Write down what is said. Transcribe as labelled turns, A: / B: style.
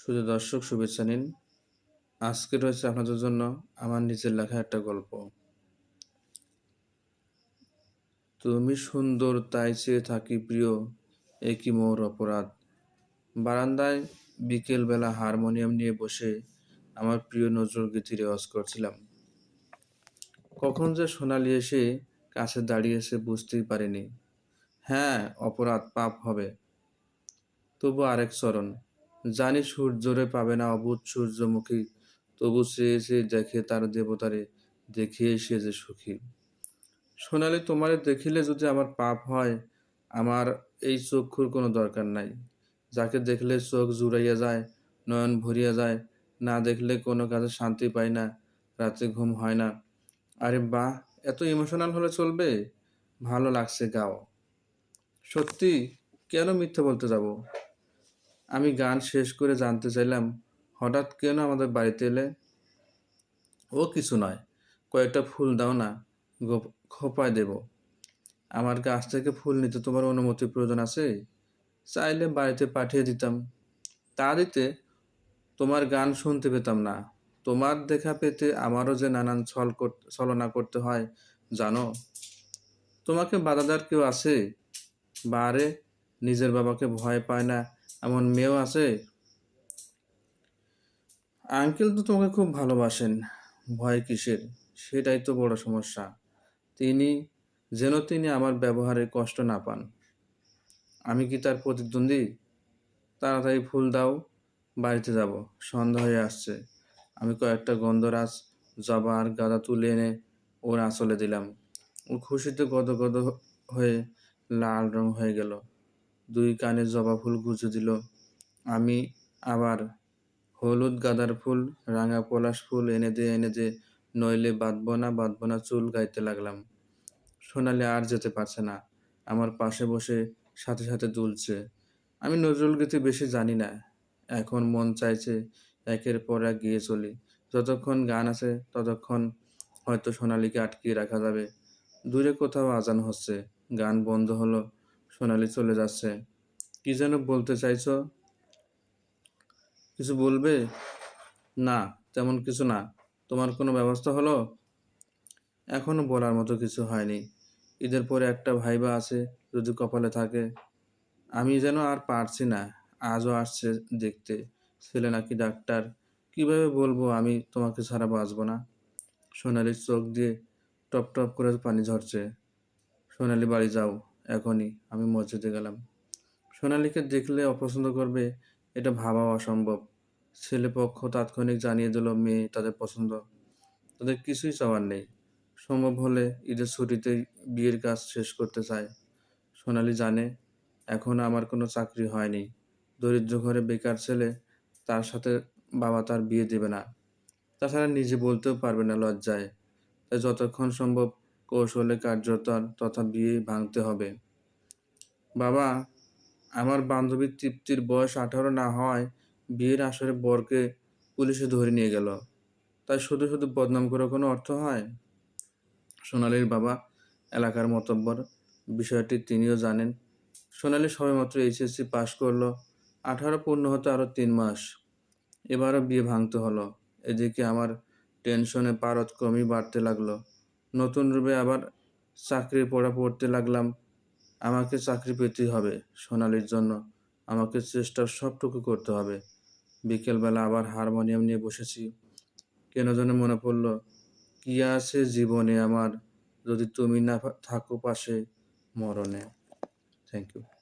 A: শুধু দর্শক শুভেচ্ছা নিন। আজকে রয়েছে আপনাদের জন্য আমার নিজের লেখা একটা গল্প। তুমি সুন্দর, তাই চেয়ে থাকি প্রিয়, একই মোর অপরাধ। বারান্দায় বিকেলবেলা হারমোনিয়াম নিয়ে বসে আমার প্রিয় নজরুল গীতি রেওয়াজ করছিলাম। কখন যে সোনালি এসে কাছে দাঁড়িয়েছে বুঝতেই পারিনি। হ্যাঁ অপরাধ পাপ হবে। তবু আরেক চরণ। জানি সূর্যরে পাবে না অবুধ সূর্যমুখী, তবু সে এসে দেখে তার দেবতারে দেখিয়ে সে যে সুখী। সোনালি, তোমারে দেখিলে যদি আমার পাপ হয়, আমার এই চক্ষুর কোনো দরকার নাই। যাকে দেখলে চোখ জুড়াইয়া যায়, নয়ন ভরিয়া যায়, না দেখলে কোনো কাজে শান্তি পাই না, রাতে ঘুম হয় না। আরে বাহ, এত ইমোশনাল হলে চলবে? ভালো লাগছে গাও। সত্যি, কেন মিথ্যে বলতে যাব? আমি গান শেষ করে জানতে চাইলাম, হঠাৎ কেন আমাদের বাড়িতে এলে? ও কিছু নয়, কয়েকটা ফুল দাও না খোপায় দেব। আমার গাছ থেকে ফুল নিতে তোমার অনুমতির প্রয়োজন আছে? চাইলে বাড়িতে পাঠিয়ে দিতাম। তা দিতে তোমার গান শুনতে পেতাম না। তোমার দেখা পেতে আমারও যে নানান ছল ছলনা করতে হয়, জানো? তোমাকে বাধা দেওয়ার কেউ আছে? বারে নিজের বাবাকে ভয় পায় না এমন মেয়েও আছে। আঙ্কেল তো তোমাকে খুব ভালোবাসেন। ভয় কিসের? সেটাই তো বড় সমস্যা। তিনি, যেন তিনি আমার ব্যবহারে কষ্ট না পান। আমি কি তার প্রতিদ্বন্দ্বী? তাড়াতাড়ি ফুল দাও, বাড়িতে যাব। সন্ধ্যা হয়ে আসছে। আমি কয়েকটা গন্ধরাজ, জবা আর গাঁদা তুলে এনে ওর আঁচলে দিলাম। ও খুশিতে গদ গদ হয়ে লাল রং হয়ে গেল। দুই কানে জবা ফুল গুঁজে দিল। আমি আবার হলুদ গাঁদার ফুল, রাঙা পলাশ ফুল এনে দে এনে দে, নইলে বাঁধব না বাঁধব না চুল গাইতে লাগলাম। সোনালি আর যেতে পারছে না, আমার পাশে বসে সাথে সাথে দুলছে। আমি নজরুল গীতি বেশি জানি না, এখন মন চাইছে একের পর এক গিয়ে চলি। যতক্ষণ গান আছে, ততক্ষণ হয়তো সোনালিকে আটকিয়ে রাখা যাবে। দূরে কোথাও আজান হচ্ছে, গান বন্ধ হলো সোনালি চলে যাচ্ছে। কি যেন বলতে চাইছ? কিছু বলবে? না, তেমন কিছু না। তোমার কোনো ব্যবস্থা হলো? এখনও বলার মতো কিছু হয়নি। ঈদের পরে একটা ভাইবা আছে যদি কপালে থাকে। আমি যেন আর পারছি না, আজও আসছে দেখতে। ছেলে নাকি ডাক্তার। কীভাবে বলব আমি তোমাকে ছাড়া বাঁচবো না? সোনালির চোখ দিয়ে টপ টপ করে পানি ঝরছে। সোনালি বাড়ি যাও। এখনই আমি মসজিদে গেলাম। সোনালিকে দেখলে অপছন্দ করবে, এটা ভাবা অসম্ভব। ছেলে পক্ষ তাৎক্ষণিক জানিয়ে দিল, মেয়ে, তাদের পছন্দ। তাদের কিছুই চাওয়ার নেই। সম্ভব হলে ঈদের ছুটিতে বিয়ের কাজ শেষ করতে চায়। সোনালি জানে, এখন আমার কোনো চাকরি হয়নি। দরিদ্র ঘরে বেকার ছেলে, তার সাথে বাবা তার বিয়ে দেবে না। তাছাড়া নিজে বলতেও পারবে না লজ্জায়। তাই যতক্ষণ সম্ভব কৌশলে কার্যতর তথা বিয়ে ভাঙতে হবে। বাবা, আমার বান্ধবীর তৃপ্তির বয়স আঠারো না হওয়ায় বিয়ের আসরে বরকে পুলিশে ধরে নিয়ে গেল। তাই শুধু শুধু বদনাম করে কোনো অর্থ হয়? সোনালির বাবা এলাকার মতব্বর বিষয়টি তিনিও জানেন। সোনালি সবেমাত্র এইচএসসি পাশ করল, আঠারো পূর্ণ হতে আরও তিন মাস। এবারও বিয়ে ভাঙতে হলো। এদিকে আমার টেনশনে পারত ক্রমেই বাড়তে লাগল। নতুন রূপে আবার চাকরি পড়া পড়তে লাগলাম। আমাকে চাকরি পেতেই হবে সোনালির জন্য। আমাকে চেষ্টা সবটুকু করতে হবে। বিকেলবেলা আবার হারমোনিয়াম নিয়ে বসেছি। কেন যেন মনে পড়ল, কি আছে জীবনে আমার যদি তুমি না থাকো পাশে মরণে। Thank you